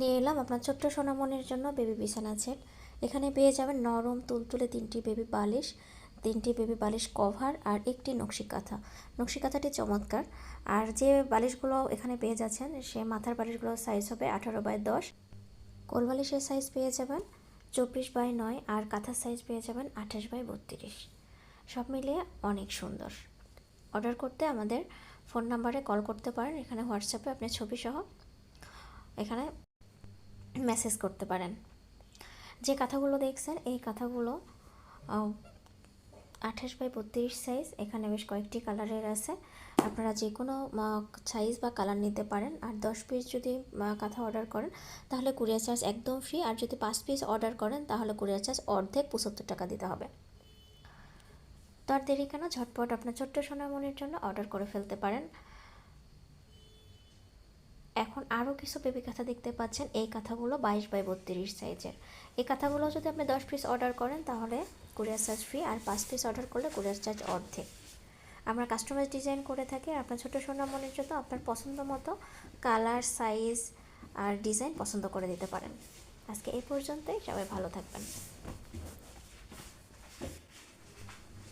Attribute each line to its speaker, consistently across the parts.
Speaker 1: নিয়ে এলাম আপনার ছোট্ট সোনামনির জন্য বেবি বিছানা সেট। এখানে পেয়ে যাবেন নরম তুলতুলে তিনটি বেবি বালিশ, তিনটি বেবি বালিশ কভার আর একটি নকশি কাঁথা নকশি কাঁথাটি চমৎকার। আর যে বালিশগুলো এখানে পেয়ে যাচ্ছেন, সে মাথার বালিশগুলোর সাইজ হবে আঠারো বাই দশ। কোল বালিশের সাইজ পেয়ে যাবেন চব্বিশ বাই নয় আর কাঁথার সাইজ পেয়ে যাবেন আঠাশ বাই বত্রিশ। সব মিলিয়ে অনেক সুন্দর। অর্ডার করতে আমাদের ফোন নাম্বারে কল করতে পারেন। এখানে হোয়াটসঅ্যাপে আপনি ছবি সহ এখানে মেসেজ করতে পারেন। যে কাঁথাগুলো দেখছেন, এই কাঁথাগুলো আঠাশ বাই বত্রিশ সাইজ এখানে বেশ কয়েকটি কালারের আছে। আপনারা যে কোনো সাইজ বা কালার নিতে পারেন। আর দশ পিস যদি কাঁথা অর্ডার করেন, তাহলে কুরিয়ার চার্জ একদম ফ্রি আর যদি পাঁচ পিস অর্ডার করেন, তাহলে কুরিয়ার চার্জ অর্ধেক পঁচাত্তর টাকা দিতে হবে। তো আর দেরি কেন? ঝটপট আপনার ছোট্ট সোনামনির জন্য অর্ডার করে ফেলতে পারেন। আরও কিছু বেবি কাঁথা দেখতে পাচ্ছেন। এই কাঁথাগুলো বাইশ বাই বত্রিশ সাইজের। এই কাঁথাগুলো যদি আপনি দশ পিস অর্ডার করেন, তাহলে কুরিয়ার চার্জ ফ্রি আর পাঁচ পিস অর্ডার করলে কুরিয়ার চার্জ অর্ধেক। আমরা কাস্টমাইজ ডিজাইন করে থাকি আপনার ছোটো সোনামনির জন্য আপনার পছন্দ মতো কালার সাইজ আর ডিজাইন পছন্দ করে দিতে পারেন। আজকে এই পর্যন্তই, সবাই ভালো থাকবেন।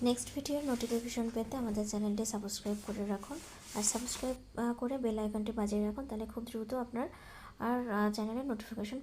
Speaker 1: নেক্সট ভিডিওর নোটিফিকেশন পেতে আমাদের চ্যানেলটি সাবস্ক্রাইব করে রাখুন। আর সাবস্ক্রাইব করে বেল আইকনটি বাজিয়ে রাখুন, তাহলে খুব দ্রুত আপনার, আর চ্যানেলের নোটিফিকেশন